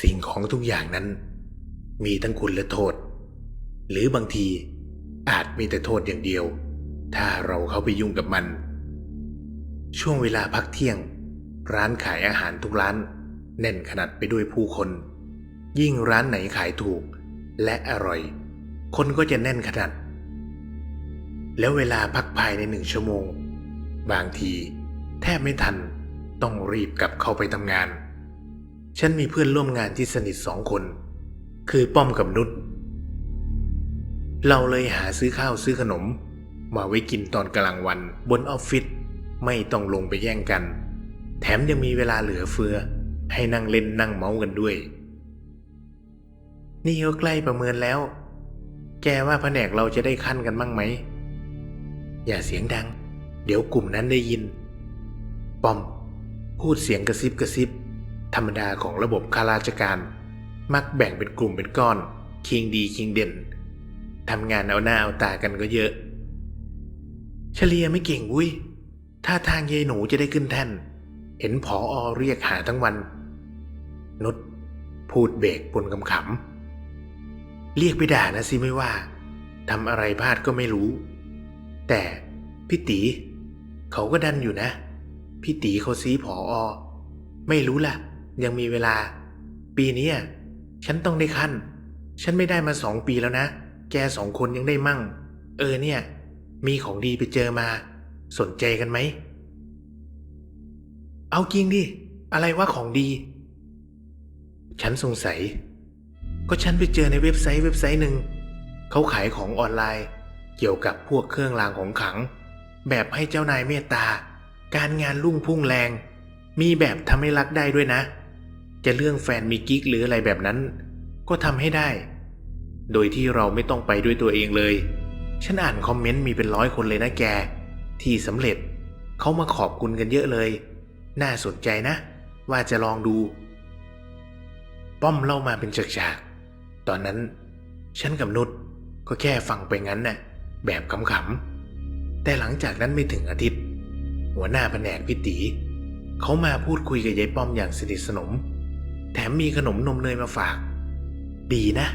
สิ่งของทุกอย่างนั้น มีทั้งคุณและโทษ หรือบางทีอาจมีแต่โทษอย่างเดียว ถ้าเราเข้าไปยุ่งกับมัน ช่วงเวลาพักเที่ยง ร้านขายอาหารทุกร้าน แน่นขนาดไปด้วยผู้คน ยิ่งร้านไหนขายถูก และอร่อย คนก็จะแน่นขนาด แล้วเวลาพักภายในหนึ่งชั่วโมง บางที แทบไม่ทันต้องรีบกลับเข้าไปทำงาน ฉันมีเพื่อนร่วมงานที่สนิทสองคน คือป้อมกับนุชเราเลยหาซื้อข้าวซื้อขนม มาไว้กินตอนกลางวันบนออฟฟิศไม่ต้องลงไปแย่งกัน แถมยังมีเวลาเหลือเฟือ ให้นั่งเล่นนั่งเมาส์กันด้วย นี่ก็ใกล้ประเมินแล้ว แกว่าแผนกเราจะได้ขั้นกันบ้างไหม อย่าเสียงดัง เดี๋ยวกลุ่มนั้นได้ยิน ป้อม พูดเสียงกระซิบกระซิบ ธรรมดาของระบบข้าราชการ มักแบ่งเป็นกลุ่มเป็นก้อน คิงดีคิงเด่นทำงานเอาหน้าเอาตากันก็เยอะ เฉลียไม่เก่งวุ้ยถ้าทางยายหนูจะได้ขึ้นแท่น เห็นผออเรียกหาทั้งวัน นุชพูดเบรกปนคำๆเรียกไปด่านะสิไม่ว่าทำอะไรพลาดก็ไม่รู้ แต่พี่ตีเขาก็ดันอยู่นะ พี่ตีเขาซีผออ ไม่รู้ล่ะ ยังมีเวลา ปีนี้อะฉันต้องได้ขั้น ฉันไม่ได้มาสองปีแล้วนะ แกสองคนยังได้มั่ง เออเนี่ย มีของดีไปเจอมา สนใจกันไหม เอาจริงดิ อะไรว่าของดี ฉันสงสัย ก็ฉันไปเจอในเว็บไซต์เว็บไซต์หนึ่ง เขาขายของออนไลน์ เกี่ยวกับพวกเครื่องรางของขัง แบบให้เจ้านายเมตตา การงานรุ่งพุ่งแรง มีแบบทำให้รักได้ด้วยนะ จะเรื่องแฟนมีกิ๊กหรืออะไรแบบนั้น ก็ทำให้ได้ โดยที่เราไม่ต้องไปด้วยตัวเองเลย ฉันอ่านคอมเมนต์มีเป็นร้อยคนเลยนะแก ที่สำเร็จเขามาขอบคุณกันเยอะเลย น่าสนใจนะ ว่าจะลองดู ป้อมเล่ามาเป็นฉากๆ ตอนนั้น ฉันกับนุชก็แค่ฟังไปงั้นน่ะแบบขำๆ แต่หลังจากนั้นไม่ถึงอาทิตย์ หัวหน้าแผนกพิตีเขามาพูดคุยกับยายป้อมอย่างสนิทสนม แถมมีขนมนมเนยมาฝาก ดีนะ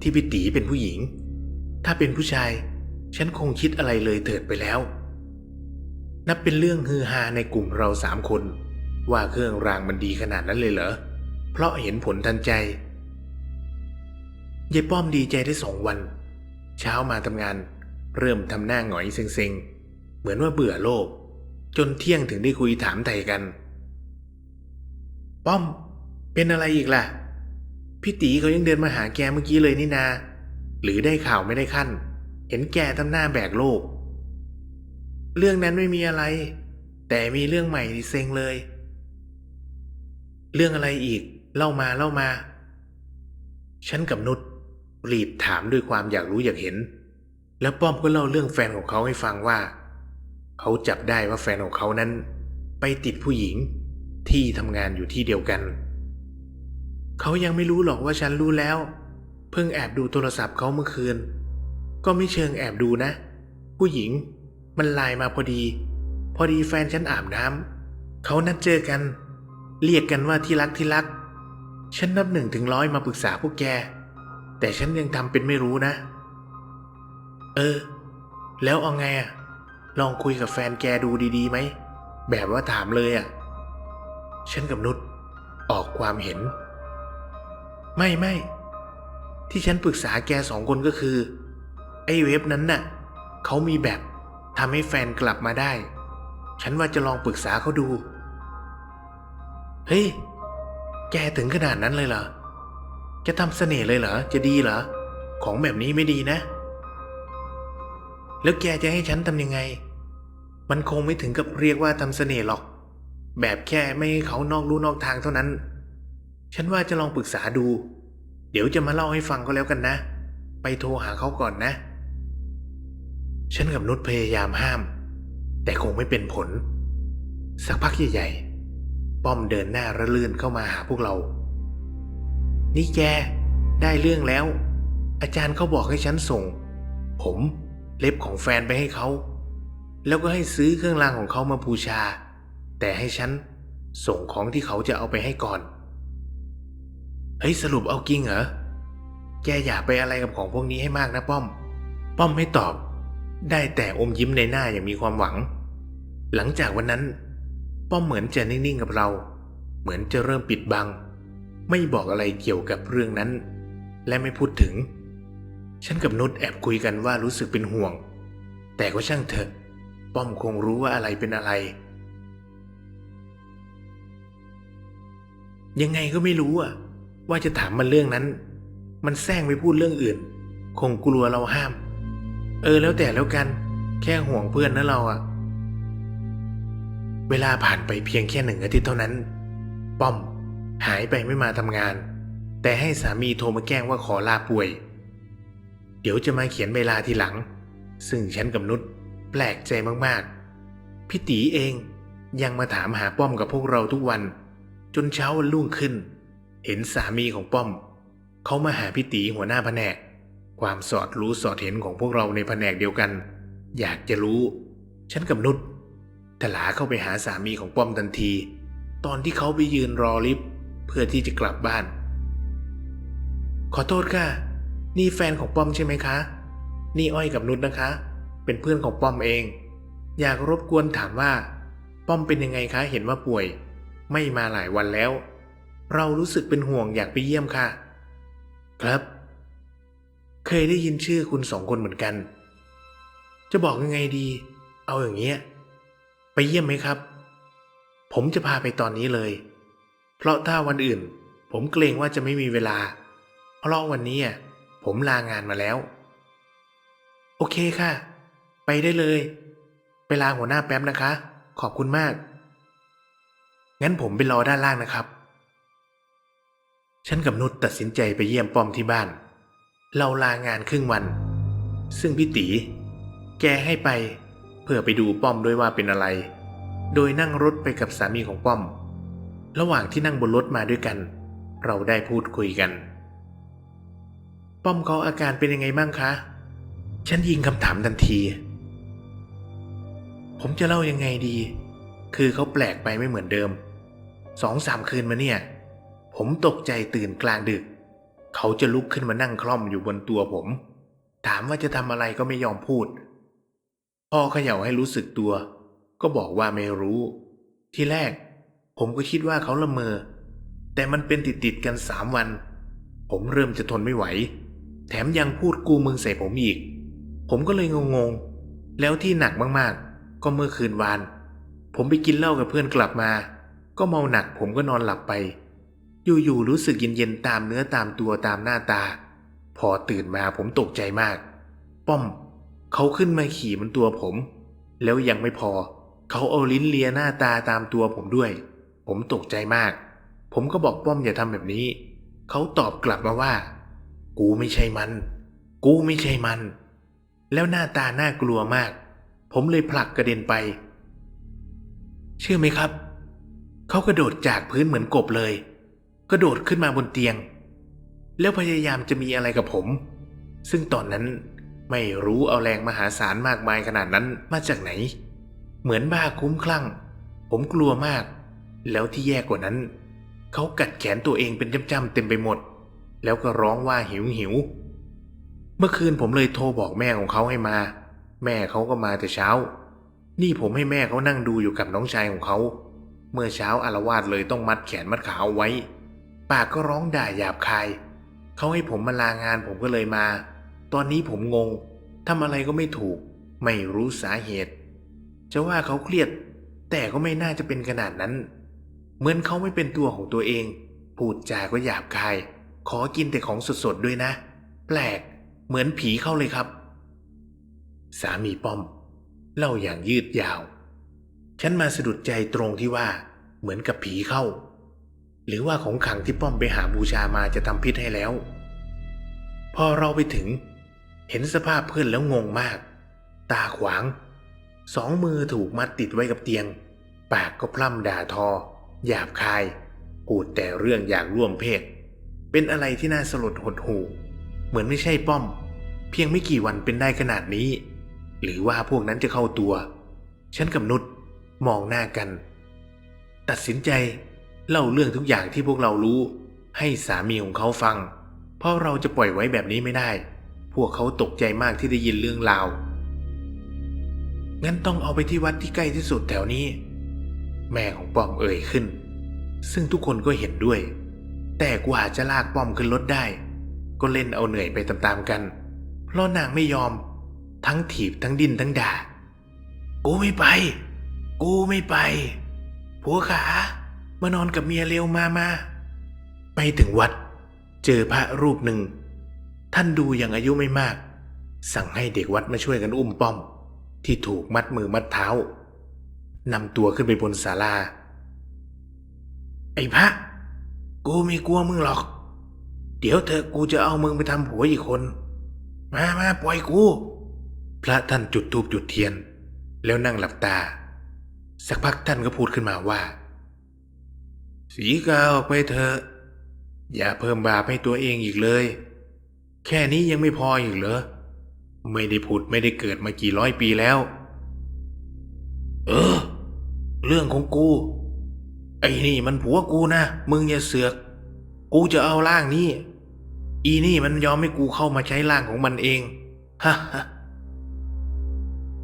ที่พิตีเป็นผู้หญิง ถ้าเป็นผู้ชาย ฉันคงคิดอะไรเลยเถิดไปแล้ว นับเป็นเรื่องฮือฮาในกลุ่มเราสามคน ว่าเครื่องรางมันดีขนาดนั้นเลยเหรอ เพราะเห็นผลทันใจยายป้อมดีใจได้สองวัน เช้ามาทำงาน เริ่มทำหน้าหงอยเซ็งๆ เหมือนว่าเบื่อโลก จนเที่ยงถึงได้คุยถามไทยกัน ป้อม เป็นอะไรอีกล่ะ พี่ตีเขายังเดินมาหาแกเมื่อกี้เลยนี่นา หรือได้ข่าวไม่ได้ขั้น เห็นแกทำหน้าแบกโลก เรื่องนั้นไม่มีอะไร แต่มีเรื่องใหม่ที่เซ็งเลย เรื่องอะไรอีก เล่ามาเล่ามา ฉันกับนุชรีบถามด้วยความอยากรู้อยากเห็น แล้วป้อมก็เล่าเรื่องแฟนของเขาให้ฟังว่า เขาจับได้ว่าแฟนของเขานั้น ไปติดผู้หญิงที่ทำงานอยู่ที่เดียวกัน เขายังไม่รู้หรอกว่าฉันรู้แล้ว เพิ่งแอบดูโทรศัพท์เขาเมื่อคืน ก็ไม่เชิงแอบดูนะ ผู้หญิง มันไลน์มาพอดี พอดีแฟนฉันอาบน้ำเขานัดเจอกัน เรียกกันว่าที่รักที่รัก ฉันนับหนึ่งถึงร้อยมาปรึกษาพวกแก แต่ฉันยังทำเป็นไม่รู้นะ เออ แล้วเอาไงอะลองคุยกับแฟนแกดูดีๆไหม แบบว่าถามเลยอะฉันกับนุชออกความเห็น ไม่ไม่ที่ฉันปรึกษาแกสองคนก็คือ ไอ้เว็บนั้นน่ะเขามีแบบทำให้แฟนกลับมาได้ ฉันว่าจะลองปรึกษาเขาดู เฮ้ย แกถึงขนาดนั้นเลยเหรอ จะทำเสน่ห์เลยเหรอ จะดีเหรอ ของแบบนี้ไม่ดีนะ แล้วแกจะให้ฉันทำยังไง มันคงไม่ถึงกับเรียกว่าทำเสน่ห์หรอก แบบแค่ไม่ให้เขานอกลู่นอกทางเท่านั้น ฉันว่าจะลองปรึกษาดู เดี๋ยวจะมาเล่าให้ฟังก็แล้วกันนะ ไปโทรหาเขาก่อนนะ ฉันกับนุชพยายามห้าม แต่คงไม่เป็นผล สักพักใหญ่ๆ ป้อมเดินหน้าระลื่นเข้ามาหาพวกเรา นี่แก ได้เรื่องแล้ว อาจารย์เขาบอกให้ฉันส่ง ผมเล็บของแฟนไปให้เขา แล้วก็ให้ซื้อเครื่องรางของเขามาบูชา แต่ให้ฉันส่งของที่เขาจะเอาไปให้ก่อน เฮ้ยสรุปเอากิ้งเหรอ แกอย่าไปอะไรกับของพวกนี้ให้มากนะป้อม ป้อมไม่ตอบ ได้แต่อมยิ้มในหน้าอย่างมีความหวัง หลังจากวันนั้น ป้อมเหมือนจะนิ่งๆกับเรา เหมือนจะเริ่มปิดบัง ไม่บอกอะไรเกี่ยวกับเรื่องนั้น และไม่พูดถึง ฉันกับนุชแอบคุยกันว่ารู้สึกเป็นห่วง แต่ก็ช่างเถอะ ป้อมคงรู้ว่าอะไรเป็นอะไรยังไงก็ไม่รู้อะ ว่าจะถามมันเรื่องนั้น มันแซงไปพูดเรื่องอื่น คงกลัวเราห้าม เออแล้วแต่แล้วกัน แค่ห่วงเพื่อนนะเราอะเวลาผ่านไปเพียงแค่หนึ่งอาทิตย์เท่านั้น ป้อม หายไปไม่มาทำงาน แต่ให้สามีโทรมาแกล้งว่าขอลาป่วย เดี๋ยวจะมาเขียนเวลาทีหลัง ซึ่งฉันกับนุชแปลกใจมากๆ พี่ตีเองยังมาถามหาป้อมกับพวกเราทุกวัน จนเช้าวันรุ่งขึ้น เห็นสามีของป้อม เขามาหาพี่ตีหัวหน้าแผนก ความสอดรู้สอดเห็นของพวกเราในแผนกเดียวกัน อยากจะรู้ ฉันกับนุชถลาเข้าไปหาสามีของป้อมทันที ตอนที่เขาไปยืนรอลิฟต์เพื่อที่จะกลับบ้าน ขอโทษค่ะ นี่แฟนของป้อมใช่ไหมคะ นี่อ้อยกับนุชนะคะ เป็นเพื่อนของป้อมเอง อยากรบกวนถามว่า ป้อมเป็นยังไงคะ เห็นว่าป่วย ไม่มาหลายวันแล้ว เรารู้สึกเป็นห่วงอยากไปเยี่ยมค่ะ ครับ เคยได้ยินชื่อคุณสองคนเหมือนกัน จะบอกยังไงดี เอาอย่างเงี้ย ไปเยี่ยมไหมครับ ผมจะพาไปตอนนี้เลย เพราะถ้าวันอื่น ผมเกรงว่าจะไม่มีเวลา เพราะวันนี้อะผมลางานมาแล้ว โอเคค่ะ ไปได้เลย ไปลาหัวหน้าแป๊บนะคะ ขอบคุณมาก งั้นผมไปรอด้านล่างนะครับ ฉันกับนุชตัดสินใจไปเยี่ยมป้อมที่บ้าน เราลางานครึ่งวัน ซึ่งพี่ตี แกให้ไป เพื่อไปดูป้อมด้วยว่าเป็นอะไร โดยนั่งรถไปกับสามีของป้อม ระหว่างที่นั่งบนรถมาด้วยกัน เราได้พูดคุยกัน ป้อมเขาอาการเป็นยังไงบ้างคะ ฉันยิงคำถามทันที ผมจะเล่ายังไงดี คือเขาแปลกไปไม่เหมือนเดิม สองสามคืนมาเนี่ย ผมตกใจตื่นกลางดึก เขาจะลุกขึ้นมานั่งคล่อมอยู่บนตัวผม ถามว่าจะทำอะไรก็ไม่ยอมพูด พ่อเขย่าให้รู้สึกตัว ก็บอกว่าไม่รู้ ที่แรก ผมก็คิดว่าเขาละเมอ แต่มันเป็นติดติดๆกันสามวัน ผมเริ่มจะทนไม่ไหว แถมยังพูดกูมึงใส่ผมอีก ผมก็เลยงงๆ แล้วที่หนักมากๆ ก็เมื่อคืนวาน ผมไปกินเหล้ากับเพื่อนกลับมา ก็เมาหนักผมก็นอนหลับไป อยู่ๆรู้สึกเย็นๆตามเนื้อตามตัวตามหน้าตา พอตื่นมาผมตกใจมาก ป้อม เขาขึ้นมาขี่บนตัวผม แล้วยังไม่พอ เขาเอาลิ้นเลียหน้าตาตามตัวผมด้วย ผมตกใจมาก ผมก็บอกป้อมอย่าทำแบบนี้ เขาตอบกลับมาว่า กูไม่ใช่มัน กูไม่ใช่มัน แล้วหน้าตาน่ากลัวมาก ผมเลยผลักกระเด็นไป เชื่อไหมครับ เขากระโดดจากพื้นเหมือนกบเลย กระโดดขึ้นมาบนเตียง แล้วพยายามจะมีอะไรกับผม ซึ่งตอนนั้นไม่รู้เอาแรงมหาศาลมากมายขนาดนั้นมาจากไหน เหมือนบ้าคุ้มคลั่ง ผมกลัวมาก แล้วที่แย่กว่านั้น เขากัดแขนตัวเองเป็นจ้ำๆเต็มไปหมด แล้วก็ร้องว่าหิวหิวเมื่อคืนผมเลยโทรบอกแม่ของเขาให้มา แม่เขาก็มาแต่เช้า นี่ผมให้แม่เขานั่งดูอยู่กับน้องชายของเขา เมื่อเช้าอารวาสเลยต้องมัดแขนมัดขาเอาไว้ ปากก็ร้องด่าหยาบคายเขาให้ผมมาลางานผมก็เลยมา ตอนนี้ผมงงทำอะไรก็ไม่ถูก ไม่รู้สาเหตุ จะว่าเขาเครียด แต่ก็ไม่น่าจะเป็นขนาดนั้น เหมือนเขาไม่เป็นตัวของตัวเอง พูดจาก็หยาบคาย ขอกินแต่ของสดๆด้วยนะ แปลก เหมือนผีเข้าเลยครับ สามีป้อม เล่าอย่างยืดยาว ฉันมาสะดุดใจตรงที่ว่า เหมือนกับผีเข้า หรือว่าของขังที่ป้อมไปหาบูชามาจะทำพิษให้แล้ว พอเราไปถึง เห็นสภาพเพื่อนแล้วงงมาก ตาขวาง สองมือถูกมัดติดไว้กับเตียง ปากก็พร่ำด่าทอ หยาบคาย พูดแต่เรื่องอยากร่วมเพศ เป็นอะไรที่น่าสลดหดหู่ เหมือนไม่ใช่ป้อม เพียงไม่กี่วันเป็นได้ขนาดนี้ หรือว่าพวกนั้นจะเข้าตัว ฉันกับนุชมองหน้ากัน ตัดสินใจ เล่าเรื่องทุกอย่างที่พวกเรารู้ ให้สามีของเขาฟัง เพราะเราจะปล่อยไว้แบบนี้ไม่ได้ พวกเขาตกใจมากที่ได้ยินเรื่องราว งั้นต้องเอาไปที่วัดที่ใกล้ที่สุดแถวนี้ แม่ของป้อมเอ่ยขึ้น ซึ่งทุกคนก็เห็นด้วย แต่กว่าจะลากป้อมขึ้นรถได้ ก็เล่นเอาเหนื่อยไปตามๆกัน เพราะนางไม่ยอม ทั้งถีบทั้งดินทั้งด่า กูไม่ไป กูไม่ไปผัวขา มานอนกับเมียเร็วมามาไปถึงวัด เจอพระรูปหนึ่ง ท่านดูยังอายุไม่มาก สั่งให้เด็กวัดมาช่วยกันอุ้มป้อม ที่ถูกมัดมือมัดเท้านำตัวขึ้นไปบนศาลา ไอ้พระ กูไม่กลัวมึงหรอก เดี๋ยวเธอกูจะเอามึงไปทำผัวอีกคน มามาปล่อยกู พระท่านจุดธูปจุดเทียน แล้วนั่งหลับตา สักพักท่านก็พูดขึ้นมาว่า สีกาออกไปเถอะ อย่าเพิ่มบาปให้ตัวเองอีกเลย แค่นี้ยังไม่พออีกเหรอ ไม่ได้ผุดไม่ได้เกิดมากี่ร้อยปีแล้ว เออ เรื่องของกู ไอ้นี่มันผัวกูนะ มึงอย่าเสือก กูจะเอาร่างนี้ อีนี่มันยอมให้กูเข้ามาใช้ร่างของมันเองฮ่า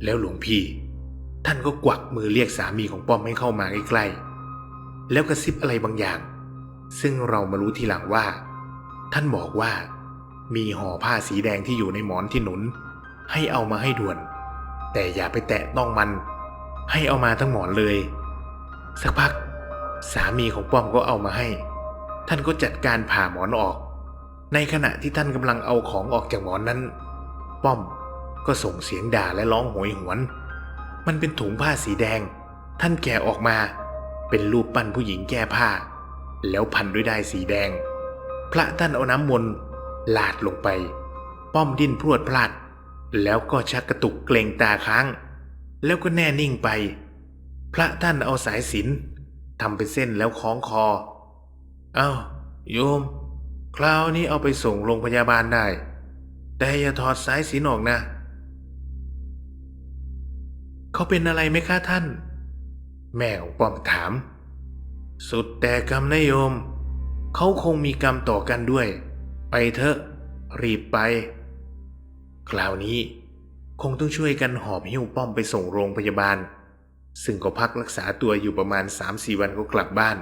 แล้วหลวงพี่ ท่านก็กวักมือเรียกสามีของป้อมให้เข้ามาใกล้ๆ แล้วกระซิบอะไรบางอย่าง ซึ่งเรามารู้ทีหลังว่า ท่านบอกว่า มีห่อผ้าสีแดงที่อยู่ในหมอนที่หนุน ให้เอามาให้ด่วน แต่อย่าไปแตะต้องมัน ให้เอามาทั้งหมอนเลย สักพัก สามีของป้อมก็เอามาให้ ท่านก็จัดการผ่าหมอนออก ในขณะที่ท่านกำลังเอาของออกจากหมอนนั้น ป้อมก็ส่งเสียงด่าและร้องโหยหวน มันเป็นถุงผ้าสีแดง ท่านแกะออกมา เป็นรูปปั้นผู้หญิงแก้ผ้า แล้วพันด้วยด้ายสีแดง พระท่านเอาน้ำมนต์ลาดลงไป ป้อมดิ้นพรวดพลาด แล้วก็ชักกระตุกเกรงตาค้าง แล้วก็แน่นิ่งไป พระท่านเอาสายสินทำเป็นเส้นแล้วคล้องคอ เอา้า โยม คราวนี้เอาไปส่งโรงพยาบาลได้ แต่อย่าถอดสายสิญจนออกนะ เขาเป็นอะไรไหมคะท่าน แม่ของป้อมถาม สุดแต่กรรมนโยม เขาคงมีกรรมต่อกันด้วย ไปเถอะ รีบไป คราวนี้คงต้องช่วยกันหอบหิ้วป้อมไปส่งโรงพยาบาล ซึ่งก็พักรักษาตัวอยู่ประมาณสามสี่วันก็กลับบ้าน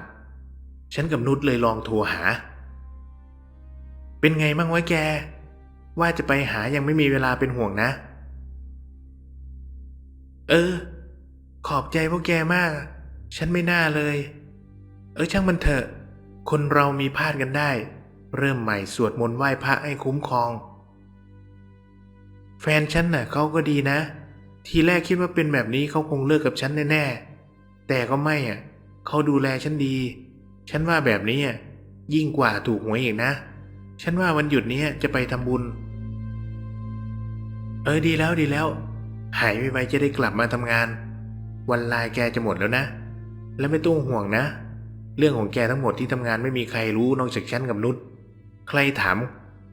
ฉันกับนุชเลยลองโทรหา เป็นไงบ้างวะแก ว่าจะไปหายังไม่มีเวลาเป็นห่วงนะ เออ ขอบใจพวกแกมาก ฉันไม่น่าเลย เออช่างมันเถอะ คนเรามีพลาดกันได้ เริ่มใหม่สวดมนต์ไหว้พระให้คุ้มครอง แฟนฉันน่ะเขาก็ดีนะ ทีแรกคิดว่าเป็นแบบนี้เขาคงเลิกกับฉันแน่ๆ แต่ก็ไม่อะเขาดูแลฉันดี ฉันว่าแบบนี้อะยิ่งกว่าถูกหวยอีกนะ ฉันว่าวันหยุดนี้จะไปทำบุญ เออดีแล้วดีแล้ว หายไวๆจะได้กลับมาทำงาน วันลายแกจะหมดแล้วนะ และไม่ต้องห่วงนะ เรื่องของแกทั้งหมดที่ทำงานไม่มีใครรู้นอกจากฉันกับนุชใครถาม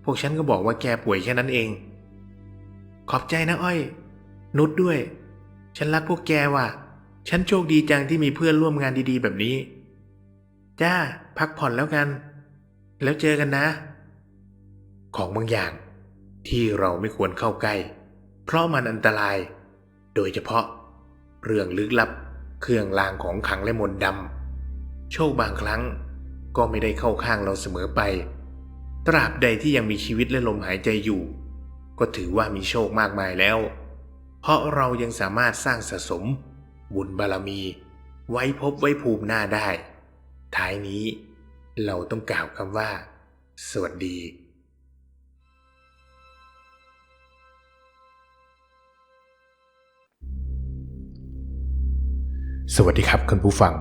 พวกฉันก็บอกว่าแกป่วยแค่นั้นเอง ขอบใจนะอ้อย นุชด้วย ฉันรักพวกแกว่ะ ฉันโชคดีจังที่มีเพื่อนร่วมงานดีๆ แบบนี้ จ้า พักผ่อนแล้วกัน แล้วเจอกันนะ ของบางอย่าง ที่เราไม่ควรเข้าใกล้ เพราะมันอันตราย โดยเฉพาะ เรื่องลึกลับ เครื่องรางของขังและมนต์ดำโชคบางครั้งก็ไม่ได้เข้าข้างเราเสมอไป ตราบใดที่ยังมีชีวิตและลมหายใจอยู่ ก็ถือว่ามีโชคมากมายแล้ว เพราะเรายังสามารถสร้างสะสม บุญบารมี ไว้พบไว้ภูมิหน้าได้ ท้ายนี้เราต้องกล่าวคำว่า สวัสดี สวัสดีครับคุณผู้ฟัง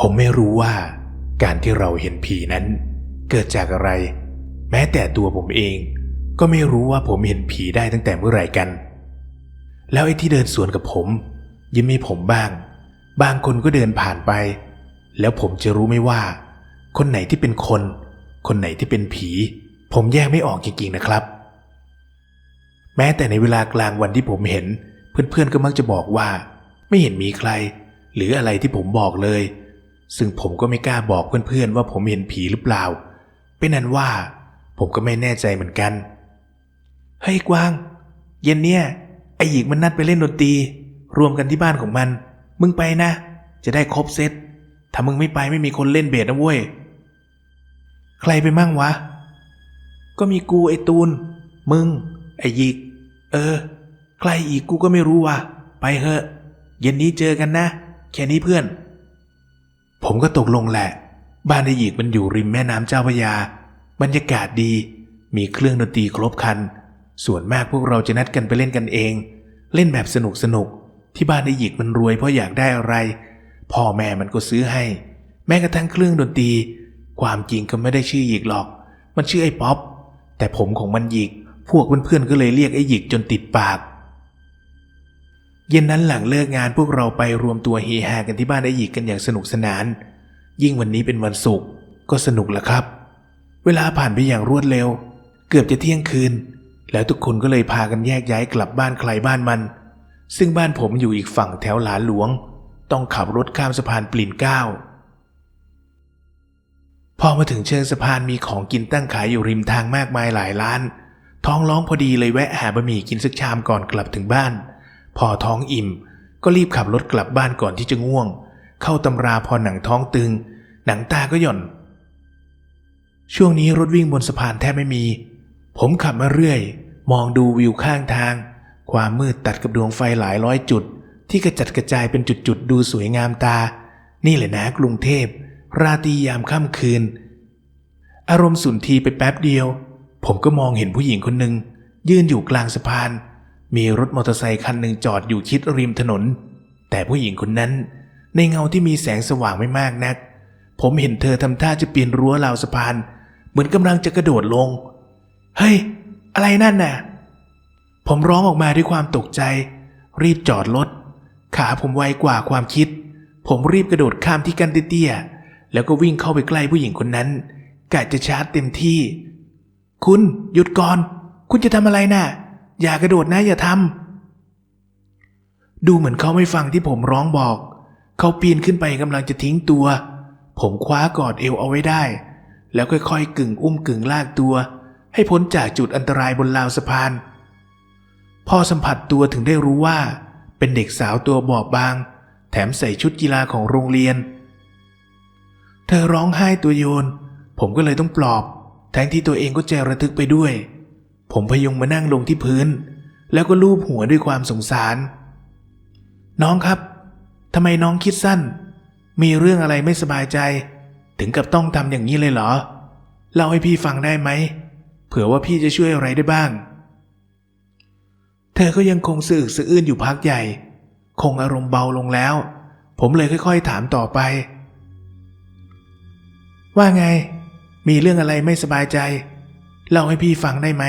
ผมไม่รู้ว่าการที่เราเห็นผีนั้น เกิดจากอะไร แม้แต่ตัวผมเอง ก็ไม่รู้ว่าผมเห็นผีได้ตั้งแต่เมื่อไหร่กัน แล้วไอ้ที่เดินสวนกับผม ยิ้มให้ผมบ้าง บางคนก็เดินผ่านไป แล้วผมจะรู้ไหมว่า คนไหนที่เป็นคน คนไหนที่เป็นผี ผมแยกไม่ออกจริงๆนะครับ แม้แต่ในเวลากลางวันที่ผมเห็น เพื่อนๆก็มักจะบอกว่า ไม่เห็นมีใคร หรืออะไรที่ผมบอกเลย ซึ่งผมก็ไม่กล้าบอกเพื่อนๆว่าผมเห็นผีหรือเปล่า เป็นนั้นว่า ผมก็ไม่แน่ใจเหมือนกันเฮ้ยกวาง เย็นเนี่ยไอหยิกมันนัดไปเล่นดนตรี รวมกันที่บ้านของมัน มึงไปนะ จะได้ครบเซตถ้ามึงไม่ไปไม่มีคนเล่นเบสนะเว้ย ใครไปมั่งวะ ก็มีกูไอตูน มึง ไอหยิก เออ ใครอีกกูก็ไม่รู้ว่ะ ไปเถอะ เย็นนี้เจอกันนะ แค่นี้เพื่อน ผมก็ตกลงแหละ บ้านไอหยิกมันอยู่ริมแม่น้ำเจ้าพระยา บรรยากาศดี มีเครื่องดนตรีครบครัน ส่วนมากพวกเราจะนัดกันไปเล่นกันเอง เล่นแบบสนุกสนุก ที่บ้านไอหยิกมันรวยเพราะอยากได้อะไร พ่อแม่มันก็ซื้อให้ แม้กระทั่งเครื่องดนตรี ความจริงก็ไม่ได้ชื่อหยิกหรอก มันชื่อไอ้ป๊อปแต่ผมของมันหยิก พวกเพื่อนๆก็เลยเรียกไอ้หยิกจนติดปาก เย็นนั้นหลังเลิกงานพวกเราไปรวมตัวเฮฮากันที่บ้านไอ้หยิกกันอย่างสนุกสนาน ยิ่งวันนี้เป็นวันศุกร์ก็สนุกละครับ เวลาผ่านไปอย่างรวดเร็ว เกือบจะเที่ยงคืน แล้วทุกคนก็เลยพากันแยกย้ายกลับบ้านใครบ้านมัน ซึ่งบ้านผมอยู่อีกฝั่งแถวหลานหลวง ต้องขับรถข้ามสะพานปลิ่นเก้าพอมาถึงเชิงสะพานมีของกินตั้งขายอยู่ริมทางมากมายหลายร้าน ท้องร้องพอดีเลยแวะหาบะหมี่กินสักชามก่อนกลับถึงบ้าน พอท้องอิ่ม ก็รีบขับรถกลับบ้านก่อนที่จะง่วง เข้าตำราพอหนังท้องตึง หนังตาก็หย่อน ช่วงนี้รถวิ่งบนสะพานแทบไม่มี ผมขับมาเรื่อย มองดูวิวข้างทาง ความมืดตัดกับดวงไฟหลายร้อยจุด ที่กระจัดกระจายเป็นจุดๆดูสวยงามตา นี่แหละนะกรุงเทพ ราตรียามค่ำคืน อารมณ์สุนทีไปแป๊บเดียว ผมก็มองเห็นผู้หญิงคนหนึ่งยืนอยู่กลางสะพาน มีรถมอเตอร์ไซคันหนึ่งจอดอยู่ชิดริมถนน แต่ผู้หญิงคนนั้น ในเงาที่มีแสงสว่างไม่มากนัก ผมเห็นเธอทำท่าจะปีนรั้วราวสะพาน เหมือนกำลังจะกระโดดลง เฮ้ย อะไรนั่นน่ะ ผมร้องออกมาด้วยความตกใจ รีบจอดรถ ขาผมไวกว่าความคิด ผมรีบกระโดดข้ามที่กันเตี้ยๆแล้วก็วิ่งเข้าไปใกล้ผู้หญิงคนนั้นกะจะชาร์จเต็มที่ คุณหยุดก่อน คุณจะทำอะไรน่ะ อย่ากระโดดนะอย่าทำดูเหมือนเขาไม่ฟังที่ผมร้องบอก เขาปีนขึ้นไปกำลังจะทิ้งตัว ผมคว้ากอดเอวเอาไว้ได้ แล้วค่อยๆ กึ่งอุ้มกึ่งลากตัว ให้พ้นจากจุดอันตรายบนราวสะพาน พอสัมผัสตัวถึงได้รู้ว่า เป็นเด็กสาวตัวบอบบาง แถมใส่ชุดกีฬาของโรงเรียน เธอร้องไห้ตัวโยน ผมก็เลยต้องปลอบ ทนที่ตัวเองก็ใจระทึกไปด้วย ผมพยุงมานั่งลงที่พื้น แล้วก็ลูบหัวด้วยความสงสาร น้องครับทำไมน้องคิดสั้น มีเรื่องอะไรไม่สบายใจ ถึงกับต้องทำอย่างนี้เลยเหรอ เล่าให้พี่ฟังได้ไหม เผื่อว่าพี่จะช่วยอะไรได้บ้าง เธอก็ยังคงสะอึกสะอื้นอยู่พักใหญ่ คงอารมณ์เบาลงแล้ว ผมเลยค่อย ๆ ถามต่อไป ว่าไง มีเรื่องอะไรไม่สบายใจ เล่าให้พี่ฟังได้ไหม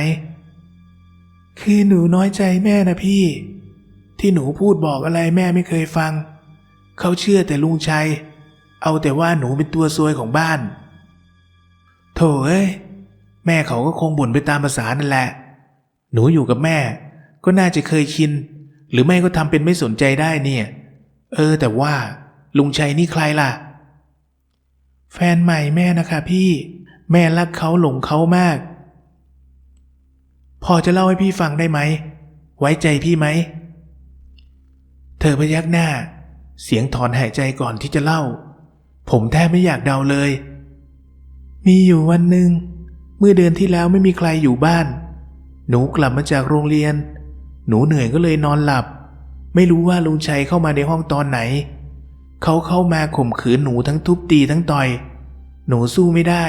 คือหนูน้อยใจแม่นะพี่ ที่หนูพูดบอกอะไรแม่ไม่เคยฟัง เขาเชื่อแต่ลุงชัย เอาแต่ว่าหนูเป็นตัวซวยของบ้าน โถเอ้ย แม่เขาก็คงบ่นไปตามภาษานั่นแหละ หนูอยู่กับแม่ ก็น่าจะเคยชิน หรือไม่ก็ทำเป็นไม่สนใจได้เนี่ย เออ แต่ว่าลุงชัยนี่ใครล่ะแฟนใหม่แม่นะคะพี่ แม่รักเขาหลงเขามาก พอจะเล่าให้พี่ฟังได้ไหม ไว้ใจพี่ไหม เธอพยักหน้า เสียงถอนหายใจก่อนที่จะเล่า ผมแทบไม่อยากเดาเลย มีอยู่วันหนึ่ง เมื่อเดือนที่แล้วไม่มีใครอยู่บ้าน หนูกลับมาจากโรงเรียน หนูเหนื่อยก็เลยนอนหลับ ไม่รู้ว่าลุงชัยเข้ามาในห้องตอนไหน เขาเข้ามาข่มขืนหนูทั้งทุบตีทั้งต่อย หนูสู้ไม่ได้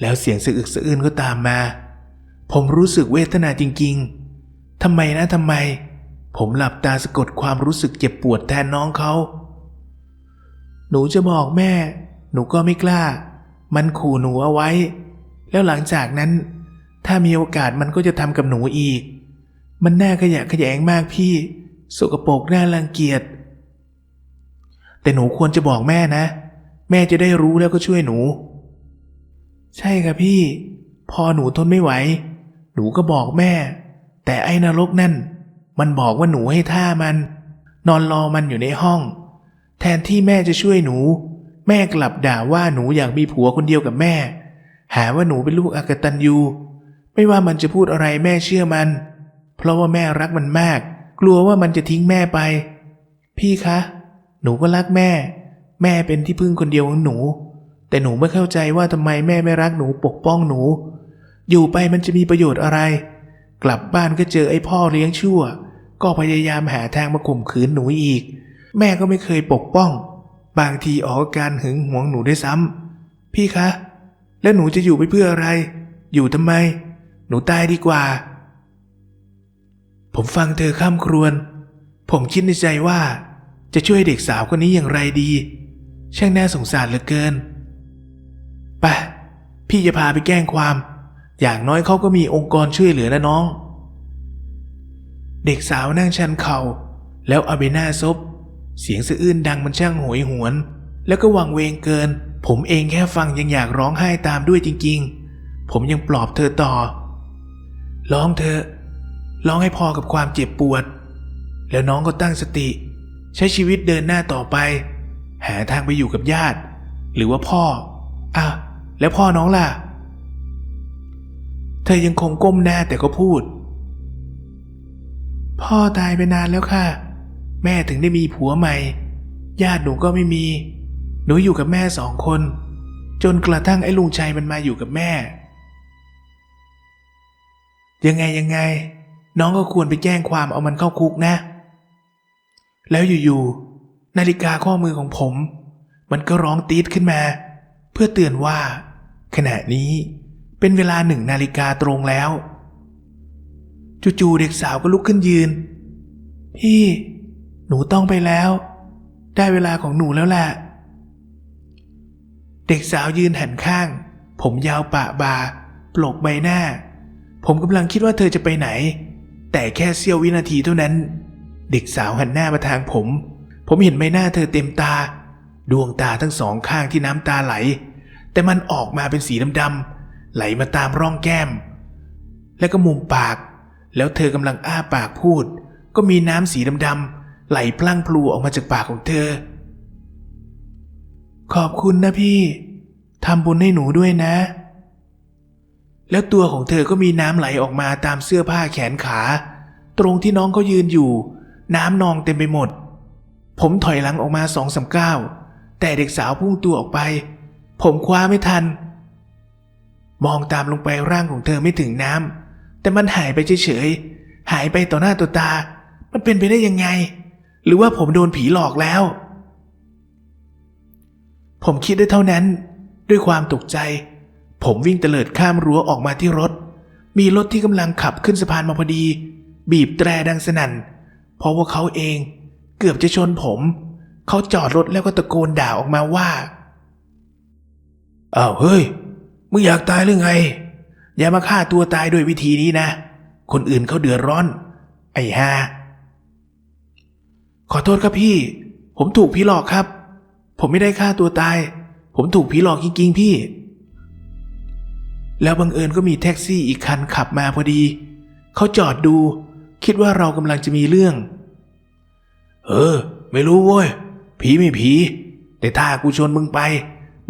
แล้วเสียงสะอึกสะอื้นก็ตามมา ผมรู้สึกเวทนาจริงๆทำไมนะทำไม ผมหลับตาสะกดความรู้สึกเจ็บปวดแทนน้องเขาหนูจะบอกแม่ หนูก็ไม่กล้า มันขู่หนูเอาไว้ แล้วหลังจากนั้น ถ้ามีโอกาสมันก็จะทำกับหนูอีก มันน่าขยะแขยงมากพี่ สกปรกน่ารังเกียจ แต่หนูควรจะบอกแม่นะ แม่จะได้รู้แล้วก็ช่วยหนู ใช่ค่ะพี่ พอหนูทนไม่ไหว หนูก็บอกแม่ แต่ไอ้นรกนั่น มันบอกว่าหนูให้ท่ามัน นอนรอมันอยู่ในห้อง แทนที่แม่จะช่วยหนู แม่กลับด่าว่าหนูอยากมีผัวคนเดียวกับแม่ หาว่าหนูเป็นลูกอากตันยูไม่ว่ามันจะพูดอะไรแม่เชื่อมัน เพราะว่าแม่รักมันมาก กลัวว่ามันจะทิ้งแม่ไป พี่คะ หนูก็รักแม่ แม่เป็นที่พึ่งคนเดียวของหนู แต่หนูไม่เข้าใจว่าทำไมแม่ไม่รักหนูปกป้องหนู อยู่ไปมันจะมีประโยชน์อะไร กลับบ้านก็เจอไอ้พ่อเลี้ยงชั่ว ก็พยายามหาทางมาข่มขืนหนูอีก แม่ก็ไม่เคยปกป้อง บางทีออกอาการหึงหวงหนูได้วยซ้ำพี่คะ แล้วหนูจะอยู่ไปเพื่ออะไร อยู่ทำไม หนูตายดีกว่า ผมฟังเธอข้ามครวญผมคิดในใจว่า จะช่วยเด็กสาวคนนี้อย่างไรดี ช่างน่าสงสารเหลือเกิน ไปพี่จะพาไปแกล้งความ อย่างน้อยเขาก็มีองค์กรช่วยเหลือนะน้อง เด็กสาวนั่งชันเขา่า แล้วเอาใบหน้าซบ เสียงสะอื้นดังมันช่างโหยหวน แล้วก็วังเวงเกิน ผมเองแค่ฟังยังอยากร้องไห้ตามด้วยจริง ๆ ผมยังปลอบเธอต่อ ร้องเธอ ร้องให้พอกับความเจ็บปวด แล้วน้องก็ตั้งสติ ใช้ชีวิตเดินหน้าต่อไป หาทางไปอยู่กับญาติ หรือว่าพ่อ อะ แล้วพ่อน้องล่ะ เธอยังคงก้มหน้าแต่ก็พูด พ่อตายไปนานแล้วค่ะ แม่ถึงได้มีผัวใหม่ ญาติหนูก็ไม่มี หนูอยู่กับแม่สองคน จนกระทั่งไอ้ลุงชัยมันมาอยู่กับแม่ ยังไงยังไง น้องก็ควรไปแจ้งความเอามันเข้าคุกนะ แล้วอยู่ๆนาฬิกาข้อมือของผม มันก็ร้องตีดขึ้นมา เพื่อเตือนว่า ขณะนี้เป็นเวลาหนึ่งนาฬิกาตรงแล้ว จู่ๆเด็กสาวก็ลุกขึ้นยืน พี่ หนูต้องไปแล้ว ได้เวลาของหนูแล้วแหละเด็กสาวยืนหันข้าง ผมยาวปะบาปลกใบหน้า ผมกำลังคิดว่าเธอจะไปไหน แต่แค่เสี้ยววินาทีเท่านั้น เด็กสาวหันหน้ามาทางผม ผมเห็นใบหน้าเธอเต็มตา ดวงตาทั้งสองข้างที่น้ำตาไหล แต่มันออกมาเป็นสีดำๆไหลมาตามร่องแก้ม แล้วก็มุมปาก แล้วเธอกำลังอ้าปากพูด ก็มีน้ำสีดำๆไหลพลั่งพลูออกมาจากปากของเธอ ขอบคุณนะพี่ทำบุญให้หนูด้วยนะ แล้วตัวของเธอก็มีน้ำไหลออกมาตามเสื้อผ้าแขนขา ตรงที่น้องเขายืนอยู่ น้ำนองเต็มไปหมด ผมถอยหลังออกมาสองสามก้าว แต่เด็กสาวพุ่งตัวออกไป ผมคว้าไม่ทัน มองตามลงไปร่างของเธอไม่ถึงน้ำแต่มันหายไปเฉยๆหายไปต่อหน้าต่อตา มันเป็นไปได้ยังไง หรือว่าผมโดนผีหลอกแล้ว ผมคิดได้เท่านั้น ด้วยความตกใจ ผมวิ่งเตลิดข้ามรั้วออกมาที่รถ มีรถที่กำลังขับขึ้นสะพานมาพอดี บีบแตรดังสนั่นเพราะว่าเขาเองเกือบจะชนผม เขาจอดรถแล้วก็ตะโกนด่าออกมาว่าอ้าวเฮ้ย มึงอยากตายหรือไง อย่ามาฆ่าตัวตายด้วยวิธีนี้นะ คนอื่นเขาเดือดร้อน ไอ้ฮาขอโทษครับพี่ ผมถูกผีหลอกครับ ผมไม่ได้ฆ่าตัวตาย ผมถูกผีหลอกจริงๆพี่ แล้วบังเอิญก็มีแท็กซี่อีกคันขับมาพอดี เขาจอดดู คิดว่าเรากำลังจะมีเรื่อง เออ ไม่รู้เว้ย ผีไม่ผี แต่ถ้ากูชวนมึงไป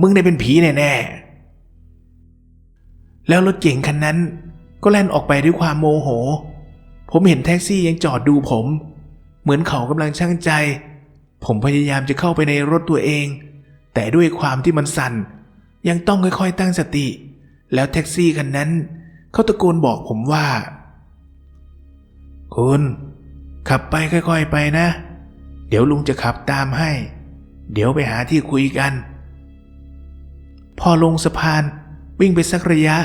มึงได้เป็นผีแน่ๆ แล้วรถเก๋งคันนั้นก็แล่นออกไปด้วยความโมโห ผมเห็นแท็กซี่ยังจอดดูผม เหมือนเขากำลังช่างใจ ผมพยายามจะเข้าไปในรถตัวเอง แต่ด้วยความที่มันสั่น ยังต้องค่อยๆตั้งสติ แล้วแท็กซี่คันนั้น เขาตะโกนบอกผมว่า คุณ ขับไปค่อยๆไปนะ เดี๋ยวลุงจะขับตามให้ เดี๋ยวไปหาที่คุยกัน พอลงสะพานวิ่งไปสักระยะ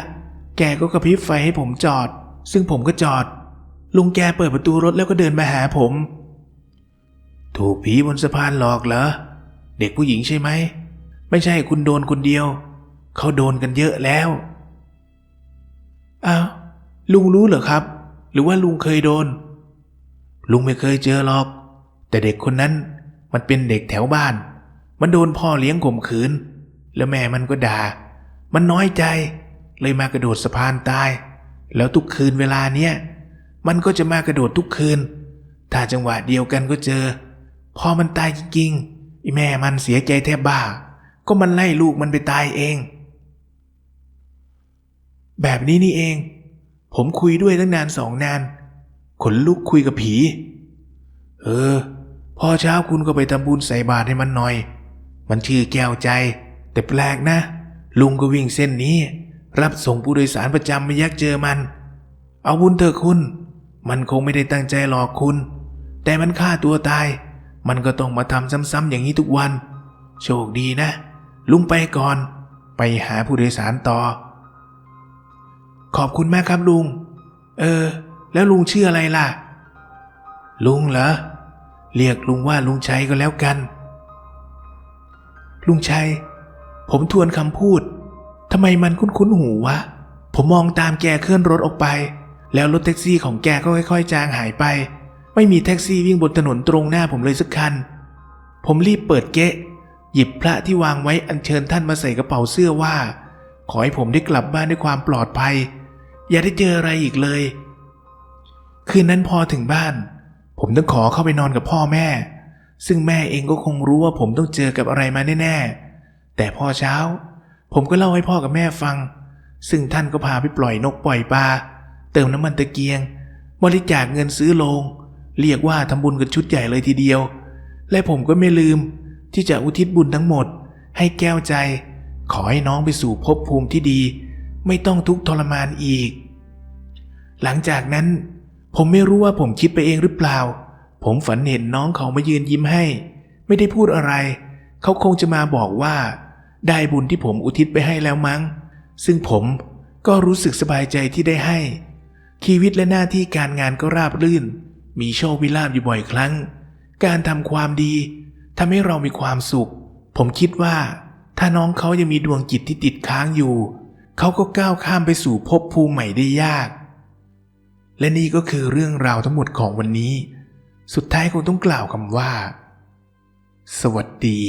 แกก็กระพริบไฟให้ผมจอด ซึ่งผมก็จอด ลุงแกเปิดประตูรถแล้วก็เดินมาหาผม ถูกผีบนสะพานหลอกเหรอ เด็กผู้หญิงใช่ไหม ไม่ใช่คุณโดนคนเดียว เขาโดนกันเยอะแล้วอ้าวลุงรู้เหรอครับ หรือว่าลุงเคยโดน ลุงไม่เคยเจอหรอก แต่เด็กคนนั้นมันเป็นเด็กแถวบ้าน มันโดนพ่อเลี้ยงข่มขืน แล้วแม่มันก็ด่า มันน้อยใจ เลยมากระโดดสะพานตาย แล้วทุกคืนเวลาเนี้ยมันก็จะมากระโดดทุกคืน ถ้าจังหวะเดียวกันก็เจอ พอมันตายจริงๆอีแม่มันเสียใจแทบบ้า ก็มันไล่ลูกมันไปตายเอง แบบนี้นี่เอง ผมคุยด้วยตั้งนานสองนาน ขนลุกคุยกับผี เออ พอเช้าคุณก็ไปทำบุญใส่บาตรให้มันหน่อย มันชื่อแก้วใจ แต่แปลกนะ ลุงก็วิ่งเส้นนี้ รับส่งผู้โดยสารประจำไม่ยักเจอมัน เอาบุญเถอะคุณ มันคงไม่ได้ตั้งใจหลอกคุณ แต่มันฆ่าตัวตาย มันก็ต้องมาทำซ้ำๆอย่างนี้ทุกวัน โชคดีนะ ลุงไปก่อน ไปหาผู้โดยสารต่อ ขอบคุณมากครับลุง เออ แล้วลุงชื่ออะไรล่ะ ลุงเหรอ เรียกลุงว่าลุงชัยก็แล้วกัน ลุงชัย ผมทวนคำพูดทำไมมันคุ้นๆหูวะ ผมมองตามแกเคลื่อนรถออกไป แล้วรถแท็กซี่ของแกก็ค่อยๆ จางหายไป ไม่มีแท็กซี่วิ่งบนถนนตรงหน้าผมเลยสักคัน ผมรีบเปิดเก๊ะ หยิบพระที่วางไว้อัญเชิญท่านมาใส่กระเป๋าเสื้อว่า ขอให้ผมได้กลับบ้านด้วยความปลอดภัย อย่าได้เจออะไรอีกเลย คืนนั้นพอถึงบ้าน ผมต้องขอเข้าไปนอนกับพ่อแม่ ซึ่งแม่เองก็คงรู้ว่าผมต้องเจอกับอะไรมาแน่ๆ แต่พอเช้า ผมก็เล่าให้พ่อกับแม่ฟัง ซึ่งท่านก็พาไปปล่อยนกปล่อยปลาเติมน้ำมันตะเกียง บริจาคเงินซื้อโลง เรียกว่าทำบุญกันชุดใหญ่เลยทีเดียว และผมก็ไม่ลืม ที่จะอุทิศบุญทั้งหมด ให้แก้วใจ ขอให้น้องไปสู่ภพภูมิที่ดี ไม่ต้องทุกข์ทรมานอีก หลังจากนั้น ผมไม่รู้ว่าผมคิดไปเองหรือเปล่า ผมฝันเห็นน้องเขามายืนยิ้มให้ ไม่ได้พูดอะไร เขาคงจะมาบอกว่า ได้บุญที่ผมอุทิศไปให้แล้วมั้ง ซึ่งผมก็รู้สึกสบายใจที่ได้ให้ ชีวิตและหน้าที่การงานก็ราบรื่น มีโชควิลาบอยู่บ่อยครั้ง การทำความดีทำให้เรามีความสุข ผมคิดว่า ถ้าน้องเขายังมีดวงจิตที่ติดค้างอยู่ เขาก็ก้าวข้ามไปสู่ภพภูมิใหม่ได้ยาก และนี่ก็คือเรื่องราวทั้งหมดของวันนี้ สุดท้ายคงต้องกล่าวคำว่า สวัสดี